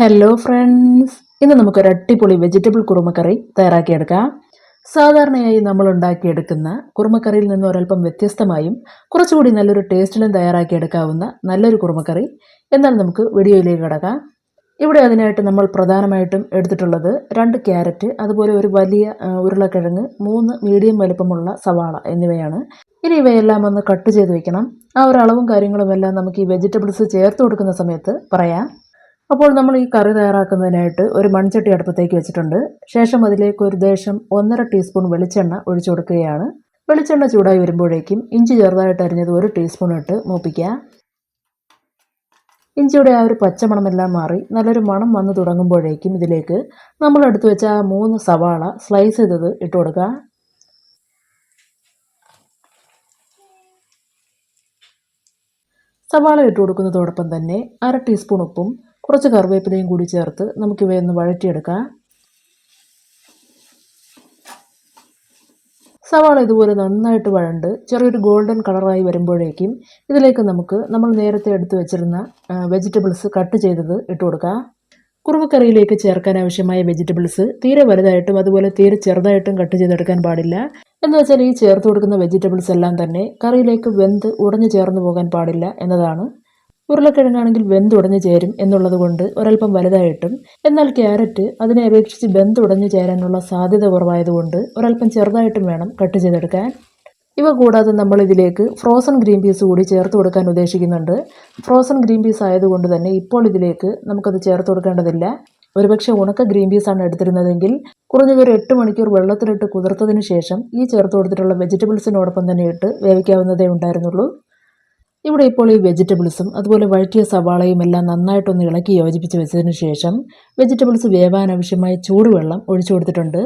Hello friends ഇന്ന് നമുക്കൊരു അടിപൊളി വെജിറ്റബിൾ കുറുമക്കറി തയ്യാറാക്കിയെടുക്കാം. സാധാരണയായി നമ്മൾ ഉണ്ടാക്കിയെടുക്കുന്ന കുറുമക്കറിയിൽ നിന്ന് ഒരൽപ്പം വ്യത്യസ്തമായും കുറച്ചുകൂടി നല്ലൊരു ടേസ്റ്റിലും തയ്യാറാക്കിയെടുക്കാവുന്ന നല്ലൊരു കുറുമക്കറി. എന്നാൽ നമുക്ക് വീഡിയോയിലേക്ക് കിടക്കാം. ഇവിടെ അതിനായിട്ട് നമ്മൾ പ്രധാനമായിട്ടും എടുത്തിട്ടുള്ളത് രണ്ട് ക്യാരറ്റ് അതുപോലെ ഒരു വലിയ ഉരുളക്കിഴങ്ങ് മൂന്ന് മീഡിയം വലുപ്പമുള്ള സവാള എന്നിവയാണ്. ഇനി ഇവയെല്ലാം ഒന്ന് കട്ട് ചെയ്ത് വെക്കണം. ആ ഒരു അളവും കാര്യങ്ങളും എല്ലാം നമുക്ക് ഈ വെജിറ്റബിൾസ് ചേർത്ത് കൊടുക്കുന്ന സമയത്ത് പറയാം. അപ്പോൾ നമ്മൾ ഈ കറി തയ്യാറാക്കുന്നതിനായിട്ട് ഒരു മൺചട്ടി അടുപ്പത്തേക്ക് വെച്ചിട്ടുണ്ട്. ശേഷം അതിലേക്ക് ഒരു ദേശം ഒന്നര ടീസ്പൂൺ വെളിച്ചെണ്ണ ഒഴിച്ചു കൊടുക്കുകയാണ്. വെളിച്ചെണ്ണ ചൂടായി വരുമ്പോഴേക്കും ഇഞ്ചി ചെറുതായിട്ട് അരിഞ്ഞത് ഒരു ടീസ്പൂൺ ഇട്ട് മൂപ്പിക്കുക. ഇഞ്ചിയുടെ ആ ഒരു പച്ചമണമെല്ലാം മാറി നല്ലൊരു മണം വന്നു തുടങ്ങുമ്പോഴേക്കും ഇതിലേക്ക് നമ്മൾ എടുത്തു വെച്ച ആ മൂന്ന് സവാള സ്ലൈസ് ചെയ്തത് ഇട്ട് കൊടുക്കുക. സവാള ഇട്ട് കൊടുക്കുന്നതോടൊപ്പം തന്നെ അര ടീസ്പൂൺ ഉപ്പും കുറച്ച് കറിവേപ്പിലയും കൂടി ചേർത്ത് നമുക്കിവയൊന്ന് വഴറ്റിയെടുക്കാം. സവാള ഇതുപോലെ നന്നായിട്ട് വഴണ്ട് ചെറിയൊരു ഗോൾഡൻ കളറായി വരുമ്പോഴേക്കും ഇതിലേക്ക് നമുക്ക് നമ്മൾ നേരത്തെ എടുത്തു വെച്ചിരുന്ന വെജിറ്റബിൾസ് കട്ട് ചെയ്തത് ഇട്ട് കൊടുക്കാം. കുറുമക്കറിയിലേക്ക് ചേർക്കാൻ ആവശ്യമായ വെജിറ്റബിൾസ് തീരെ വലുതായിട്ടും അതുപോലെ തീരെ ചെറുതായിട്ടും കട്ട് ചെയ്തെടുക്കാൻ പാടില്ല. എന്ന് വെച്ചാൽ ഈ ചേർത്ത് കൊടുക്കുന്ന വെജിറ്റബിൾസ് എല്ലാം തന്നെ കറിയിലേക്ക് വെന്ത് ഉടഞ്ഞു ചേർന്ന് പോകാൻ പാടില്ല എന്നതാണ് ഉരുളക്കിഴങ്ങാണെങ്കിൽ വെന്തുടഞ്ഞു ചേരും എന്നുള്ളത് കൊണ്ട് ഒരൽപ്പം വലുതായിട്ടും എന്നാൽ ക്യാരറ്റ് അതിനെ അപേക്ഷിച്ച് വെന്തുടഞ്ഞു ചേരാനുള്ള സാധ്യത കുറവായതുകൊണ്ട് ഒരൽപ്പം ചെറുതായിട്ടും വേണം കട്ട് ചെയ്തെടുക്കാൻ. ഇവ കൂടാതെ നമ്മൾ ഇതിലേക്ക് ഫ്രോസൺ ഗ്രീൻ പീസ് കൂടി ചേർത്ത് കൊടുക്കാൻ ഉദ്ദേശിക്കുന്നുണ്ട്. ഫ്രോസൺ ഗ്രീൻ പീസ് ആയതുകൊണ്ട് തന്നെ ഇപ്പോൾ ഇതിലേക്ക് നമുക്കത് ചേർത്ത് കൊടുക്കേണ്ടതില്ല. ഒരുപക്ഷെ ഉണക്ക ഗ്രീൻ പീസാണ് എടുത്തിരുന്നതെങ്കിൽ കുറഞ്ഞത് ഒരു എട്ട് മണിക്കൂർ വെള്ളത്തിലിട്ട് കുതിർത്തതിന് ശേഷം ഈ ചേർത്ത് കൊടുത്തിട്ടുള്ള വെജിറ്റബിൾസിനോടൊപ്പം തന്നെ ഇട്ട് വേവിക്കാവുന്നതേ ഉണ്ടായിരുന്നുള്ളൂ. ഇവിടെ ഇപ്പോൾ ഈ വെജിറ്റബിൾസും അതുപോലെ വഴറ്റിയ സവാളയും എല്ലാം നന്നായിട്ടൊന്ന് ഇളക്കി യോജിപ്പിച്ച് വെച്ചതിന് ശേഷം വെജിറ്റബിൾസ് വേവാൻ ആവശ്യമായ ചൂടുവെള്ളം ഒഴിച്ചു കൊടുത്തിട്ടുണ്ട്.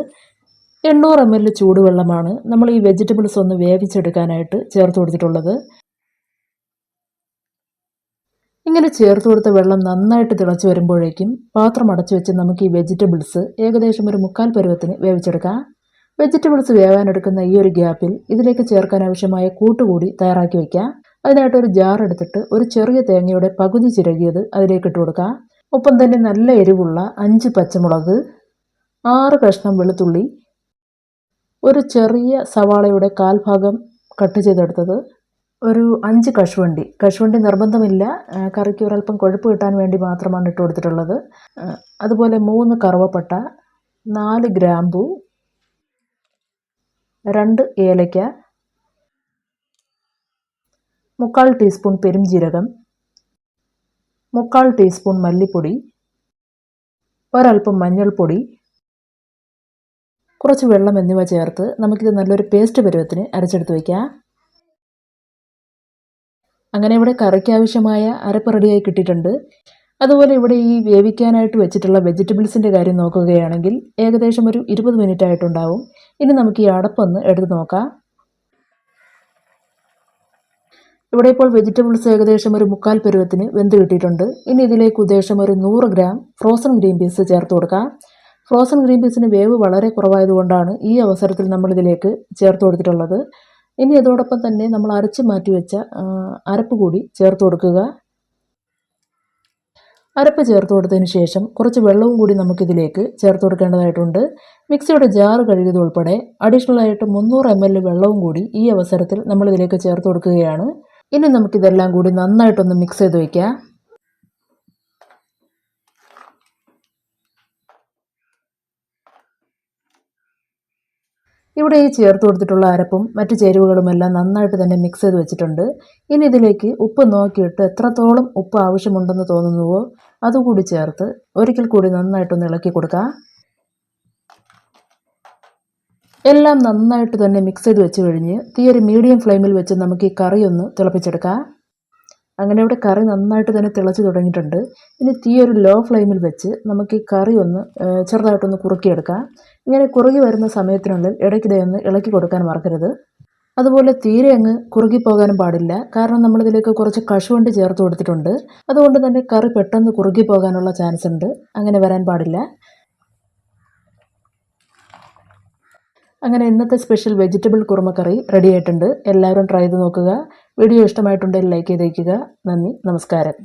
എണ്ണൂറ് എം എൽ ചൂടുവെള്ളമാണ് നമ്മൾ ഈ വെജിറ്റബിൾസ് ഒന്ന് വേവിച്ചെടുക്കാനായിട്ട് ചേർത്ത് കൊടുത്തിട്ടുള്ളത്. ഇങ്ങനെ ചേർത്ത് കൊടുത്ത വെള്ളം നന്നായിട്ട് തിളച്ചു വരുമ്പോഴേക്കും പാത്രം അടച്ചു വെച്ച് നമുക്ക് ഈ വെജിറ്റബിൾസ് ഏകദേശം ഒരു മുക്കാൽ പരുവത്തിന് വേവിച്ചെടുക്കാം. വെജിറ്റബിൾസ് വേവാനെടുക്കുന്ന ഈ ഒരു ഗ്യാപ്പിൽ ഇതിലേക്ക് ചേർക്കാൻ ആവശ്യമായ കൂട്ടുകൂടി തയ്യാറാക്കി വയ്ക്കാം അതിനായിട്ട് ഒരു ജാർ എടുത്തിട്ട് ഒരു ചെറിയ തേങ്ങയുടെ പകുതി ചിരകിയത് അതിലേക്ക് ഇട്ട് കൊടുക്കുക ഒപ്പം തന്നെ നല്ല എരിവുള്ള അഞ്ച് പച്ചമുളക് ആറ് കഷ്ണം വെളുത്തുള്ളി ഒരു ചെറിയ സവാളയുടെ കാൽഭാഗം കട്ട് ചെയ്തെടുത്തത് ഒരു അഞ്ച് കശുവണ്ടി. കശുവണ്ടി നിർബന്ധമില്ല. കറിക്ക് ഒരല്പം കൊഴുപ്പ് കിട്ടാൻ വേണ്ടി മാത്രമാണ് ഇട്ട് കൊടുത്തിട്ടുള്ളത്. അതുപോലെ മൂന്ന് കറുവപ്പട്ട നാല് ഗ്രാമ്പു രണ്ട് ഏലയ്ക്ക മുക്കാൽ ടീസ്പൂൺ പെരുംജീരകം മുക്കാൽ ടീസ്പൂൺ മല്ലിപ്പൊടി ഒരൽപ്പം മഞ്ഞൾപ്പൊടി കുറച്ച് വെള്ളം എന്നിവ ചേർത്ത് നമുക്കിത് നല്ലൊരു പേസ്റ്റ് പരുവത്തിന് അരച്ചെടുത്ത് വയ്ക്കാം അങ്ങനെ ഇവിടെ കറിക്ക് ആവശ്യമായ അരപ്പ് റെഡിയായി കിട്ടിയിട്ടുണ്ട്. അതുപോലെ ഇവിടെ ഈ വേവിക്കാനായിട്ട് വെച്ചിട്ടുള്ള വെജിറ്റബിൾസിന്റെ കാര്യം നോക്കുകയാണെങ്കിൽ ഏകദേശം ഒരു ഇരുപത് മിനിറ്റ് ആയിട്ടുണ്ടാവും. ഇനി നമുക്ക് ഈ അടപ്പൊന്ന് എടുത്ത് നോക്കാം. ഇവിടെ ഇപ്പോൾ വെജിറ്റബിൾസ് ഏകദേശം ഒരു മുക്കാൽ പരുവത്തിന് വെന്ത് കിട്ടിയിട്ടുണ്ട്. ഇനി ഇതിലേക്ക് ഉദ്ദേശം ഒരു നൂറ് ഗ്രാം ഫ്രോസൺ ഗ്രീൻ പീസ് ചേർത്ത് കൊടുക്കാം. ഫ്രോസൺ ഗ്രീൻ പീസിന് വേവ് വളരെ കുറവായതുകൊണ്ടാണ് ഈ അവസരത്തിൽ നമ്മൾ ഇതിലേക്ക് ചേർത്ത് കൊടുത്തിട്ടുള്ളത്. ഇനി അതോടൊപ്പം തന്നെ നമ്മൾ അരച്ച് മാറ്റി വെച്ച അരപ്പ് കൂടി ചേർത്ത് കൊടുക്കുക. അരപ്പ് ചേർത്ത് കൊടുത്തതിന് ശേഷം കുറച്ച് വെള്ളവും കൂടി നമുക്കിതിലേക്ക് ചേർത്ത് കൊടുക്കേണ്ടതായിട്ടുണ്ട്. മിക്സിയുടെ ജാർ കഴുകിയത് ഉൾപ്പെടെ അഡീഷണലായിട്ട് മുന്നൂറ് എം എൽ വെള്ളവും കൂടി ഈ അവസരത്തിൽ നമ്മളിതിലേക്ക് ചേർത്ത് കൊടുക്കുകയാണ്. ഇനി നമുക്കിതെല്ലാം കൂടി നന്നായിട്ടൊന്ന് മിക്സ് ചെയ്ത് വയ്ക്കാം ഇവിടെ ഈ ചേർത്ത് കൊടുത്തിട്ടുള്ള അരപ്പും മറ്റ് ചേരുവകളുമെല്ലാം നന്നായിട്ട് തന്നെ മിക്സ് ചെയ്ത് വെച്ചിട്ടുണ്ട്. ഇനി ഇതിലേക്ക് ഉപ്പ് നോക്കിയിട്ട് എത്രത്തോളം ഉപ്പ് ആവശ്യമുണ്ടെന്ന് തോന്നുന്നുവോ അതുകൂടി ചേർത്ത് ഒരിക്കൽ കൂടി നന്നായിട്ടൊന്ന് ഇളക്കി കൊടുക്കാം. എല്ലാം നന്നായിട്ട് തന്നെ മിക്സ് ചെയ്ത് വെച്ച് കഴിഞ്ഞ് തീ ഒരു മീഡിയം ഫ്ലെയിമിൽ വെച്ച് നമുക്ക് ഈ കറി ഒന്ന് തിളപ്പിച്ചെടുക്കാം. അങ്ങനെ ഇവിടെ കറി നന്നായിട്ട് തന്നെ തിളച്ച് തുടങ്ങിയിട്ടുണ്ട്. ഇനി തീ ഒരു ലോ ഫ്ലെയിമിൽ വെച്ച് നമുക്ക് ഈ കറി ഒന്ന് ചെറുതായിട്ടൊന്ന് കുറുക്കിയെടുക്കാം. ഇങ്ങനെ കുറുകി വരുന്ന സമയത്തിനുള്ളിൽ ഇടയ്ക്കിടെ ഒന്ന് ഇളക്കി കൊടുക്കാൻ മറക്കരുത്. അതുപോലെ തീരെ അങ്ങ് കുറുകി പോകാനും പാടില്ല. കാരണം നമ്മളിതിലേക്ക് കുറച്ച് കശുവണ്ടി ചേർത്ത് കൊടുത്തിട്ടുണ്ട്. അതുകൊണ്ട് തന്നെ കറി പെട്ടെന്ന് കുറുകി പോകാനുള്ള ചാൻസ് ഉണ്ട്. അങ്ങനെ വരാൻ പാടില്ല. അങ്ങനെ ഇന്നത്തെ സ്പെഷ്യൽ വെജിറ്റബിൾ കുറുമക്കറി റെഡി ആയിട്ടുണ്ട്. എല്ലാവരും ട്രൈ ചെയ്ത് നോക്കുക. വീഡിയോ ഇഷ്ടമായിട്ടുണ്ടെങ്കിൽ ലൈക്ക് ചെയ്തേക്കുക. നന്ദി. നമസ്കാരം.